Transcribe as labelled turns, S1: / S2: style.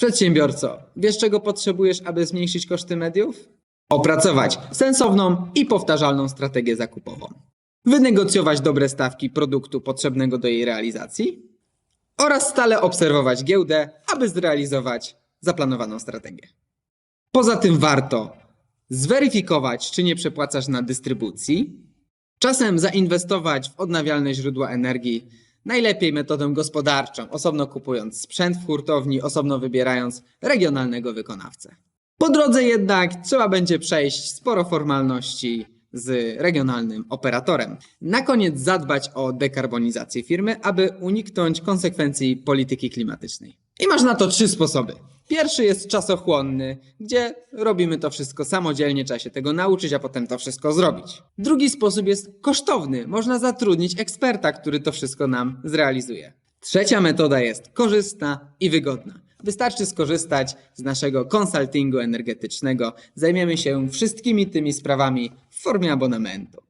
S1: Przedsiębiorco, wiesz czego potrzebujesz, aby zmniejszyć koszty mediów? Opracować sensowną i powtarzalną strategię zakupową. Wynegocjować dobre stawki produktu potrzebnego do jej realizacji oraz stale obserwować giełdę, aby zrealizować zaplanowaną strategię. Poza tym warto zweryfikować, czy nie przepłacasz na dystrybucji, czasem zainwestować w odnawialne źródła energii, najlepiej metodą gospodarczą, osobno kupując sprzęt w hurtowni, osobno wybierając regionalnego wykonawcę. Po drodze jednak trzeba będzie przejść sporo formalności z regionalnym operatorem. Na koniec zadbać o dekarbonizację firmy, aby uniknąć konsekwencji polityki klimatycznej. I masz na to trzy sposoby. Pierwszy jest czasochłonny, gdzie robimy to wszystko samodzielnie, trzeba się tego nauczyć, a potem to wszystko zrobić. Drugi sposób jest kosztowny, można zatrudnić eksperta, który to wszystko nam zrealizuje. Trzecia metoda jest korzystna i wygodna. Wystarczy skorzystać z naszego konsultingu energetycznego. Zajmiemy się wszystkimi tymi sprawami w formie abonamentu.